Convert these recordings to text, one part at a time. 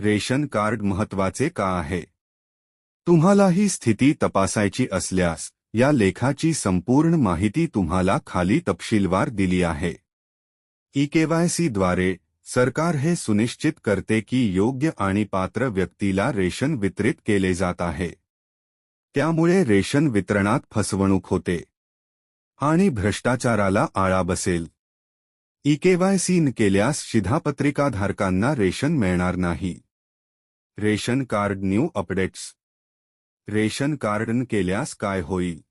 Ration card महत्वाचे का आहे? तुम्हाला ही स्थिती तपासायची असल्यास, या लेखाची संपूर्ण माहिती तुम्हाला खाली तपशीलवार दिली आहे. ई द्वारे, सरकार हे सुनिश्चित करते की योग्य आणि पात्र व्यक्तीला रेशन वितरित केले जात आहे. त्यामुळे रेशन वितरणात फसवणूक होते. आणि भ्रष्टाचाराला आळा बसेल. ई केवायसी न केल्यास शिधापत्रिकाधारकांना रेशन मिळणार नाही. Ration card new updates. Ration card न केल्यास काय होईल?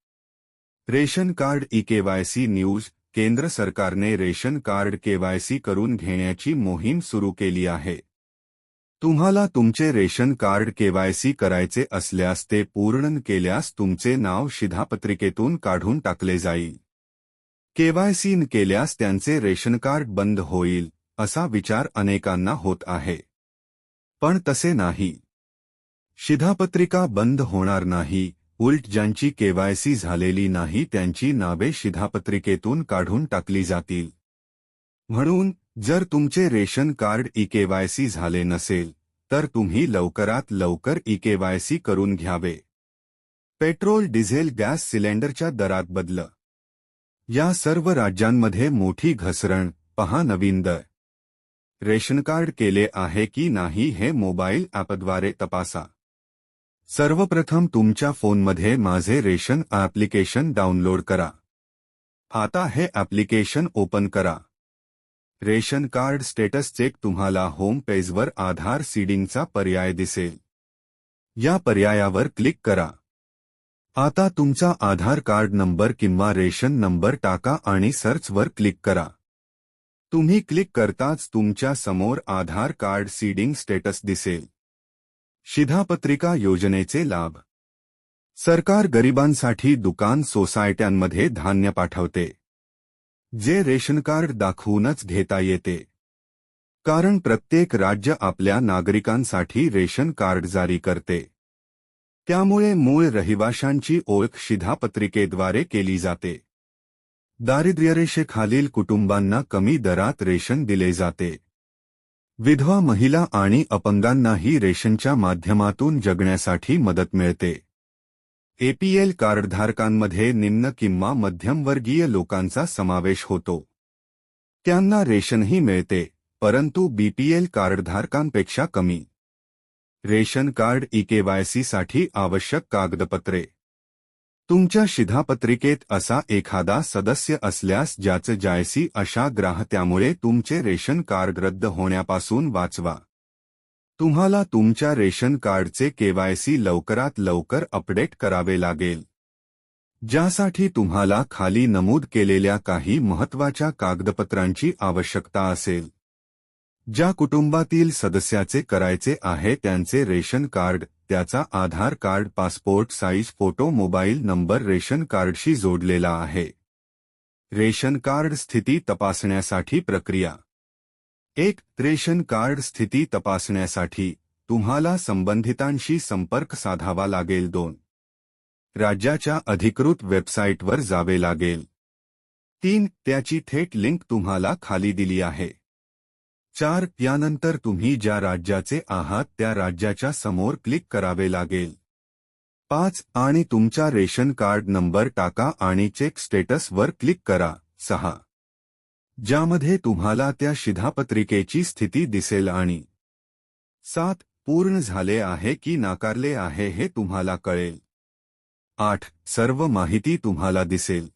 Ration card e KYC news केंद्र सरकारने रेशन कार्ड केवायसी करून घेण्याची मोहीम सुरू केली आहे. तुम्हाला तुमचे रेशन कार्ड केवायसी करायचे असल्यास ते पूर्ण केल्यास तुमचे नाव शिधापत्रिकेतून काढून टाकले जाईल. केवायसी न केल्यास त्यांचे रेशन कार्ड बंद होईल असा विचार अनेकांना होत आहे. पण तसे नाही. शिधापत्रिका बंद होणार नाही उलट ज्यांची केवायसी झालेली नाही त्यांची नावे शिधापत्रिकेतून काढून टाकली जातील. म्हणून जर तुमचे रेशन कार्ड ई केवायसी झाले नसेल तर तुम्ही लवकरात लवकर ई केवायसी करून घ्यावे. पेट्रोल डिझेल गॅस सिलेंडरच्या दरात बदल. या सर्व राज्यांमध्ये मोठी घसरण पहा नवीन दर. रेशन कार्ड केले आहे की नाही हे मोबाईल ॲपद्वारे तपासा. सर्वप्रथम तुमच्या फोनमध्ये माझे रेशन ॲप्लिकेशन डाउनलोड करा. आता हे ॲप्लिकेशन ओपन करा. रेशन कार्ड स्टेटस चेक तुम्हाला होम पेजवर आधार सीडिंगचा पर्याय दिसेल. या पर्यायावर क्लिक करा. आता तुमचा आधार कार्ड नंबर किंवा रेशन नंबर टाका आणि सर्चवर क्लिक करा. तुम्ही क्लिक करताच तुमच्यासमोर आधार कार्ड सीडिंग स्टेटस दिसेल. शिधापत्रिका योजनेचे लाभ. सरकार गरिबांसाठी दुकान सोसायट्यांमध्ये धान्य पाठवते. जे रेशन कार्ड दाखवूनच घेता येते. कारण प्रत्येक राज्य आपल्या नागरिकांसाठी रेशन कार्ड जारी करते. त्यामुळे मूळ रहिवाशांची ओळख शिधापत्रिकेद्वारे केली जाते. दारिद्र्यरेषेखालील कुटुंबांना कमी दरात रेशन दिले जाते. विधवा महिला आणि अपंगांनाही रेशनच्या माध्यमातून जगण्यासाठी मदत मिळते. एपीएल कार्डधारकांमध्ये निम्न किंवा मध्यमवर्गीय लोकांचा समावेश होतो. त्यांना रेशनही मिळते परंतु बीपीएल कार्डधारकांपेक्षा कमी. रेशन कार्ड ई केवायसीसाठी आवश्यक कागदपत्रे. तुमच्या शिधापत्रिकेत असा एखादा सदस्य असल्यास ज्याचं जायसी अशा ग्राहत्यामुळे तुमचे रेशन कार्ड रद्द होण्यापासून वाचवा. तुम्हाला तुमच्या रेशन कार्डचे केवायसी लवकरात लवकर अपडेट करावे लागेल. ज्यासाठी तुम्हाला खाली नमूद केलेल्या काही महत्त्वाच्या कागदपत्रांची आवश्यकता असेल. ज्या कुटुंबातील सदस्याचे करायचे आहे त्यांचे रेशन कार्ड त्याचा Aadhaar card passport size photo mobile number ration कार्डशी जोडलेला आहे. रेशन कार्ड स्थिती तपासण्यासाठी प्रक्रिया. एक रेशन कार्ड स्थिती तपासण्यासाठी तुम्हाला संबंधितांशी संपर्क साधावा लागेल. दोन राज्याच्या अधिकृत वेबसाईटवर जावे लागेल. तीन त्याची थेट लिंक तुम्हाला खाली दिली आहे. चार यानंतर तुम्ही ज्या राज्याचे आहात त्या राज्याच्या समोर क्लिक करावे लागेल. पाच आणि तुमच्या रेशन कार्ड नंबर टाका आणि चेक स्टेटसवर क्लिक करा. सहा. ज्यामध्ये तुम्हाला त्या शिधापत्रिकेची स्थिती दिसेल आणि सात पूर्ण झाले आहे की नाकारले आहे हे तुम्हाला कळेल. आठ. सर्व माहिती तुम्हाला दिसेल.